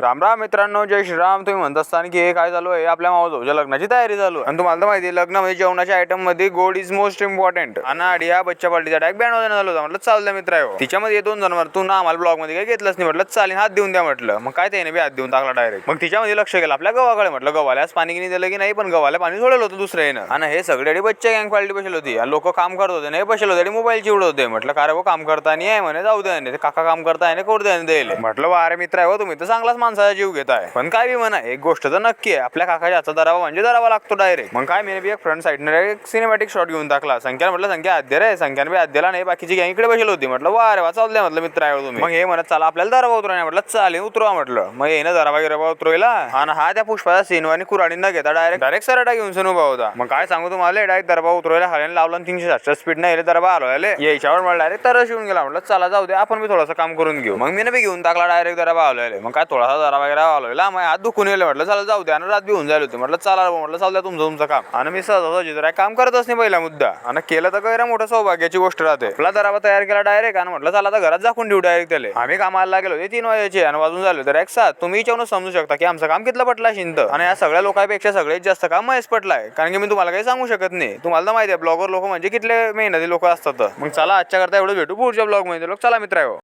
राम राम मित्रांनो जय श्रीराम तुम्ही म्हणत असताना की हे काय चालू आहे? आपल्या मावा भाऊच्या लग्नाची तयारी चालू आहे. आणि तुम्हाला तर माहिती आहे लग्न म्हणजे जेवणाच्या आयटममध्ये गोड इज मोस्ट इम्पॉर्टंट आणि हा बच्चा पार्टीचा डायरेक्ट बँड वाजवण्यात झालं होतं. म्हटलं चालतं मित्र आहे हो. तिच्यामध्ये दोन जण तू ना आम्हाला ब्लॉगमध्ये काही घेतलंच नाही म्हटलं चालेल हात देऊन द्या म्हटलं. मग काय त्याने बी हात देऊन टाकला डायरेक्ट मग तिच्यामध्ये लक्ष गेलं आपल्या गव्हाकडे म्हटलं गव्हाल्यास पाणी गिनी दिलं की नाही पण गव्हाला पाणी सोडलं होतं दुसऱ्या येणं आणि हे सगळे बच्चे गँग क्वालिटी बसले होती. आणि लोक काम करत होते नाही बसले होते मोबाईल चिवड होते. म्हटलं का रे भाऊ काम करता नाही आहे म्हणे जाऊ ते काका काम करताय नाही करू द्या म्हटलं अरे मित्र आहे हो तुम्ही तर चांगलाच माणसाचा जीव घेताय पण काय बी म्हणा एक गोष्ट तर नक्की आहे. आपल्या काकाच्या हातचा दरावा म्हणजे दरावा लागतो डायरेक्ट मग काय मी बी एक फ्रंट साईडने एक सिनेमॅटिक शॉट घेऊन टाकला. संख्या म्हटलं संख्या आद्य रे. संख्याने बी आद्याला नाही. बाकीची गँग इकडे बसली होती. म्हटलं वा अरे वा चाललंय म्हटलं मित्र आहे तुम्ही. मग हे म्हणत चला आपल्याला दरावा उतरवा. नाही म्हटलं चालेल उतरवा. म्हटलं. मग येणं दरावा गिरावा उतरवला आणि हा त्या पुष्पाचा सीनवानी कुराडी न घेता डायरेक्ट डायरेक्ट सराटा घेऊन सण उभा होता. मग काय सांगू तुम्हाला डायरेक्ट दरबा उतरवायला हल्याने लावला आणि तीनशे सातशे स्पीड नाही दरबा आलो याच्यावर मला डायरेक्ट तरच येऊन गेला. म्हटलं चला जाऊ दे. आपण बी थोडंसं काम करून घेऊ. मग मी ना बी घेऊन टाकला डायरेक्ट दरबा आलोय मग काय थोडासा जरा वगैरे आलोयला मग हात दुखून गेले म्हटलं चला जाऊ दे. आणि रात बी होऊन जायला होती. म्हटलं चला म्हटलं चालू द्या तुमचं तुमचं काम. आणि मी सहज जरा काम करतच नाही पहिला मुद्दा. आणि केलं तर काय मोठं सौभाग्याची गोष्ट राहते. आपला दराबा तयार केला डायरेक्ट आणि म्हटलं चला आता घरात जाखून देऊ डायरेक्ट त्याला. आम्ही कामाला लागलो होते तीन वाजायचे आणि वाजून झाले तर एक साथ तुम्ही विचारून समजू शकता की आमचं काम कितलं पटला शिंत आणि या सगळ्या लोकांपेक्षा सगळ्यात जास्त काम महेश पटलाय. कारण की मी तुम्हाला काही सांगू शकत नाही. तुम्हाला तर माहिती आहे ब्लॉगर लोक म्हणजे कितले मेहनती लोक असतात. मग चला आजच्या करता एवढं भेटू पुढच्या ब्लॉगमध्ये लोक चला मित्र हो.